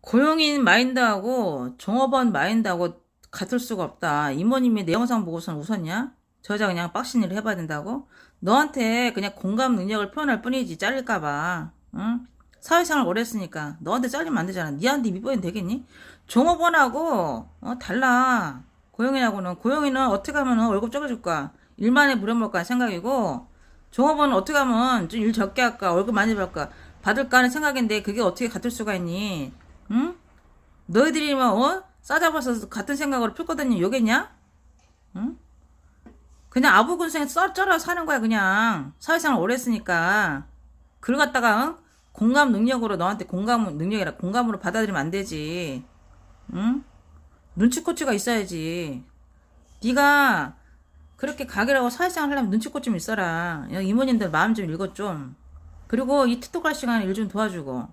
고용인 마인드하고 종업원 마인드하고 같을 수가 없다. 이모님이 내 영상 보고선 웃었냐? 저 여자 그냥 빡신 일을 해봐야 된다고? 너한테 그냥 공감 능력을 표현할 뿐이지 잘릴까봐. 응? 사회생활 오래 했으니까 너한테 잘리면 안 되잖아. 니한테 밑보이면 되겠니? 종업원하고 어, 달라. 고용인하고는 고용인은 어떻게 하면 월급 적어줄까? 일만에 부려먹을까 생각이고 종업원은 어떻게 하면 좀 일 적게 할까? 월급 많이 받을까? 받을까 하는 생각인데 그게 어떻게 같을 수가 있니? 응? 너희들이 막 어? 싸잡아서 같은 생각으로 풀거든요. 요겠냐? 응? 그냥 아부근생 썰 쩔어 사는 거야 그냥 사회생활 오래 했으니까 그걸 갖다가 응? 공감 능력으로 너한테 공감 능력이라 공감으로 받아들이면 안 되지 응? 눈치코치가 있어야지 네가 그렇게 가게라고 사회생활 하려면 눈치코 좀 있어라 야, 이모님들 마음 좀 읽어 좀 그리고 이 티톡 할 시간에 일 좀 도와주고